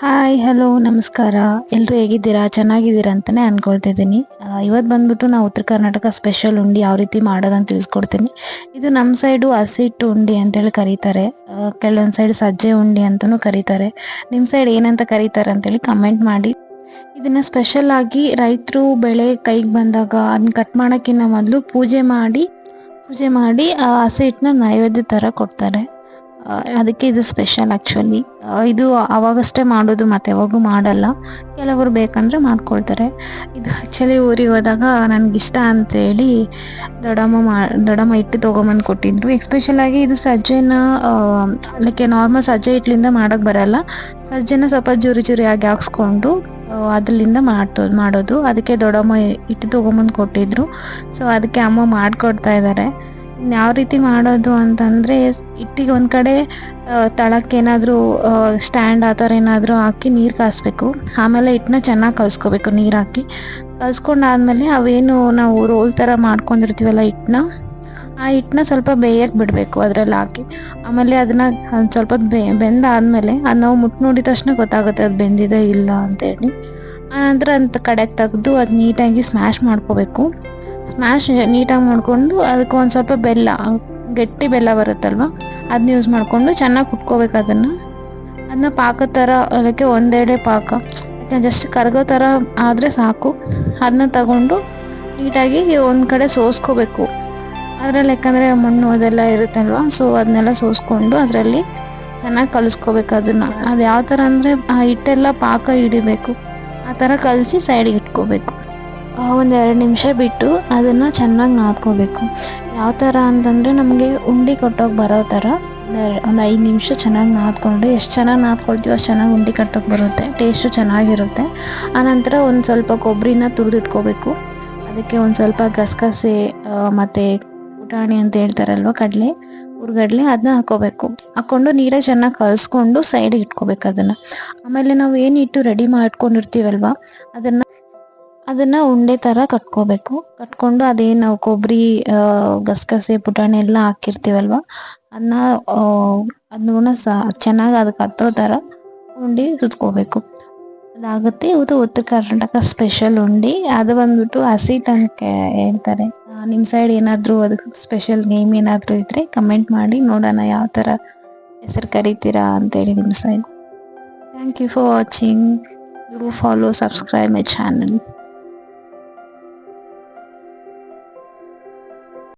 Hi hello ನಮಸ್ಕಾರ. ಎಲ್ಲರೂ ಹೇಗಿದ್ದೀರಾ? ಚೆನ್ನಾಗಿದ್ದೀರಾ ಅಂತಲೇ ಅಂದ್ಕೊಳ್ತಿದ್ದೀನಿ ಇವತ್ತು ಬಂದ್ಬಿಟ್ಟು ನಾವು ಉತ್ತರ ಕರ್ನಾಟಕ ಸ್ಪೆಷಲ್ ಉಂಡಿ ಯಾವ ರೀತಿ ಮಾಡೋದಂತ ತಿಳಿಸ್ಕೊಡ್ತೀನಿ. ಇದು ನಮ್ಮ ಸೈಡು ಹಸಿಟ್ಟು ಉಂಡಿ ಅಂತೇಳಿ ಕರೀತಾರೆ. ಕೆಲವೊಂದು ಸೈಡ್ ಸಜ್ಜೆ ಉಂಡಿ ಅಂತಲೂ ಕರೀತಾರೆ. ನಿಮ್ಮ ಸೈಡ್ ಏನಂತ ಕರೀತಾರೆ ಅಂತೇಳಿ ಕಮೆಂಟ್ ಮಾಡಿ. ಇದನ್ನು ಸ್ಪೆಷಲ್ ಆಗಿ ರೈತರು ಬೆಳೆ ಕೈಗೆ ಬಂದಾಗ ಅದನ್ನ ಕಟ್ ಮಾಡೋಕ್ಕಿಂತ ಮೊದಲು ಪೂಜೆ ಮಾಡಿ ಪೂಜೆ ಮಾಡಿ, ಆ ಹಸಿ ಹಿಟ್ಟನ್ನ ನೈವೇದ್ಯ ಥರ ಕೊಡ್ತಾರೆ. ಅದಕ್ಕೆ ಇದು ಸ್ಪೆಷಲ್ ಆ್ಯಕ್ಚುಲಿ ಇದು ಅವಾಗಷ್ಟೇ ಮಾಡೋದು ಮತ್ತು ಯಾವಾಗೂ ಮಾಡಲ್ಲ. ಕೆಲವರು ಬೇಕಂದರೆ ಮಾಡ್ಕೊಳ್ತಾರೆ. ಇದು ಆ್ಯಕ್ಚುಲಿ ಊರಿಗೆ ಹೋದಾಗ ನನಗಿಷ್ಟ ಅಂತೇಳಿ ದೊಡಮ್ಮ ಮಾ ದೊಡಮ್ಮ ಇಟ್ಟು ತೊಗೊಂಬಂದು ಕೊಟ್ಟಿದ್ರು. ಎಕ್ಸ್ಪೆಷಲಾಗಿ ಇದು ಸಜ್ಜೆನ ಲೈಕ್ ನಾರ್ಮಲ್ ಸಜ್ಜೆ ಹಿಟ್ಲಿಂದ ಮಾಡೋಕ್ಕೆ ಬರಲ್ಲ. ಸಜ್ಜೆನ ಸ್ವಲ್ಪ ಜುರಿ ಜುರಿಯಾಗಿ ಹಾಕ್ಸ್ಕೊಂಡು ಅದರಿಂದ ಮಾಡ್ತೋ, ಮಾಡೋದು. ಅದಕ್ಕೆ ದೊಡ್ಡಮ್ಮ ಇಟ್ಟು ತೊಗೊಂಬಂದು ಕೊಟ್ಟಿದ್ರು. ಸೊ ಅದಕ್ಕೆ ಅಮ್ಮ ಮಾಡಿಕೊಡ್ತಾ ಇದ್ದಾರೆ ಯಾವ ರೀತಿ ಮಾಡೋದು ಅಂತಂದರೆ ಹಿಟ್ಟಿಗೆ ಒಂದು ಕಡೆ ತಳಕ್ಕೆ ಏನಾದರೂ ಸ್ಟ್ಯಾಂಡ್ ಆ ಥರ ಏನಾದರೂ ಹಾಕಿ ನೀರು ಕಾಯಿಸ್ಬೇಕು ಆಮೇಲೆ ಹಿಟ್ಟನ್ನ ಚೆನ್ನಾಗಿ ಕಲ್ಸ್ಕೊಬೇಕು ನೀರು ಹಾಕಿ. ಕಲಿಸ್ಕೊಂಡಾದ್ಮೇಲೆ ಅವೇನು ನಾವು ರೋಲ್ ಥರ ಮಾಡ್ಕೊಂಡಿರ್ತೀವಲ್ಲ ಹಿಟ್ಟನ್ನ, ಆ ಹಿಟ್ಟನ್ನ ಸ್ವಲ್ಪ ಬೇಯಕ್ಕೆ ಬಿಡಬೇಕು ಅದರಲ್ಲಿ ಹಾಕಿ. ಆಮೇಲೆ ಅದನ್ನು ಸ್ವಲ್ಪ ಬೆ, ಬೆಂದಾದಮೇಲೆ ಅದು ನಾವು ಮುಟ್ಟು ನೋಡಿದ ತಕ್ಷಣ ಗೊತ್ತಾಗುತ್ತೆ ಅದು ಬೆಂದಿದೆ ಇಲ್ಲ ಅಂತೇಳಿ ಆನಂತರ ಅಂತ ಕಡೆಗೆ ತೆಗೆದು ಅದು ನೀಟಾಗಿ ಸ್ಮ್ಯಾಶ್ ಮಾಡ್ಕೋಬೇಕು. ಸ್ಮ್ಯಾಶ್ ನೀಟಾಗಿ ಮಾಡಿಕೊಂಡು ಅದಕ್ಕೆ ಒಂದು ಸ್ವಲ್ಪ ಬೆಲ್ಲ, ಗಟ್ಟಿ ಬೆಲ್ಲ ಬರುತ್ತಲ್ವ? ಅದನ್ನ ಯೂಸ್ ಮಾಡಿಕೊಂಡು ಚೆನ್ನಾಗಿ ಕುಟ್ಕೋಬೇಕು ಅದನ್ನು. ಅದನ್ನ ಪಾಕ ಥರ ಅದಕ್ಕೆ ಒಂದೆಡೆ ಪಾಕ. ಜಸ್ಟ್ ಕರಗೋ ಥರ ಆದರೆ ಸಾಕು. ಅದನ್ನ ತಗೊಂಡು ನೀಟಾಗಿ ಒಂದು ಕಡೆ ಸೋಸ್ಕೋಬೇಕು. ಅದರಲ್ಲಿ ಯಾಕಂದರೆ ಮಣ್ಣು ಅದೆಲ್ಲ ಇರುತ್ತಲ್ವ? ಸೊ ಅದನ್ನೆಲ್ಲ ಸೋಸ್ಕೊಂಡು ಅದರಲ್ಲಿ ಚೆನ್ನಾಗಿ ಕಲಿಸ್ಕೋಬೇಕು ಅದನ್ನು. ಅದು ಯಾವ ಥರ ಅಂದರೆ ಆ ಹಿಟ್ಟೆಲ್ಲ ಪಾಕ ಹಿಡಿಬೇಕು. ಆ ಥರ ಕಲಸಿ ಸೈಡಿಗೆ ಇಟ್ಕೋಬೇಕು. ಒಂದು ಎರಡು ನಿಮಿಷ ಬಿಟ್ಟು ಅದನ್ನು ಚೆನ್ನಾಗಿ ನಾದ್ಕೋಬೇಕು. ಯಾವ ಥರ ಅಂತಂದರೆ ನಮಗೆ ಉಂಡೆ ಕಟ್ಟೋಕೆ ಬರೋ ಥರ ಒಂದು ಐದು ನಿಮಿಷ ಚೆನ್ನಾಗಿ ನಾದ್ಕೊಂಡ್ರೆ ಎಷ್ಟು ಚೆನ್ನಾಗಿ ನಾದ್ಕೊಳ್ತೀವೋ ಅಷ್ಟು ಚೆನ್ನಾಗಿ ಉಂಡೆ ಕಟ್ಟೋಕೆ ಬರುತ್ತೆ ಟೇಸ್ಟು ಚೆನ್ನಾಗಿರುತ್ತೆ. ಆನಂತರ ಒಂದು ಸ್ವಲ್ಪ ಕೊಬ್ಬರಿನ ತುರಿದಿಟ್ಕೋಬೇಕು. ಅದಕ್ಕೆ ಒಂದು ಸ್ವಲ್ಪ ಗಸಗಸೆ ಮತ್ತು ಪುಟಾಣಿ ಅಂತ ಹೇಳ್ತಾರಲ್ವ ಕಡಲೆ, ಹುರ್ಗಡ್ಲೆ ಅದನ್ನ ಹಾಕೋಬೇಕು. ಹಾಕ್ಕೊಂಡು ನೀರಾಗಿ ಚೆನ್ನಾಗಿ ಕಲಸ್ಕೊಂಡು ಸೈಡಿಗೆ ಇಟ್ಕೋಬೇಕು ಅದನ್ನು. ಆಮೇಲೆ ನಾವು ಏನು ಇಟ್ಟು ರೆಡಿ ಮಾಡ್ಕೊಂಡಿರ್ತೀವಲ್ವ, ಅದನ್ನು ಅದನ್ನು ಉಂಡೆ ಥರ ಕಟ್ಕೋಬೇಕು. ಕಟ್ಕೊಂಡು ಅದೇನು ನಾವು ಕೊಬ್ಬರಿ ಗಸಗಸೆ, ಪುಟಾಣಿ ಎಲ್ಲ ಹಾಕಿರ್ತೀವಲ್ವ? ಅದನ್ನ ಅದನ್ನ ಸ, ಚೆನ್ನಾಗಿ ಅದಕ್ಕೆ ಹತ್ತೋ ಥರ ಉಂಡೆ ಸುತ್ಕೋಬೇಕು. ಅದಾಗುತ್ತೆ. ಇವತ್ತು ಉತ್ತರ ಕರ್ನಾಟಕ ಸ್ಪೆಷಲ್ ಉಂಡೆ. ಅದು ಬಂದ್ಬಿಟ್ಟು ಹಸಿಟ್ ಅಂತ ಹೇಳ್ತಾರೆ. ನಿಮ್ಮ ಸೈಡ್ ಏನಾದರೂ ಅದಕ್ಕೆ ಸ್ಪೆಷಲ್ ನೇಮ್ ಏನಾದರೂ ಇದ್ದರೆ ಕಮೆಂಟ್ ಮಾಡಿ ನೋಡೋಣ ಯಾವ ಥರ ಹೆಸರು ಕರಿತೀರಾ ಅಂತೇಳಿ ನಿಮ್ಮ side thank you for watching you follow subscribe my channel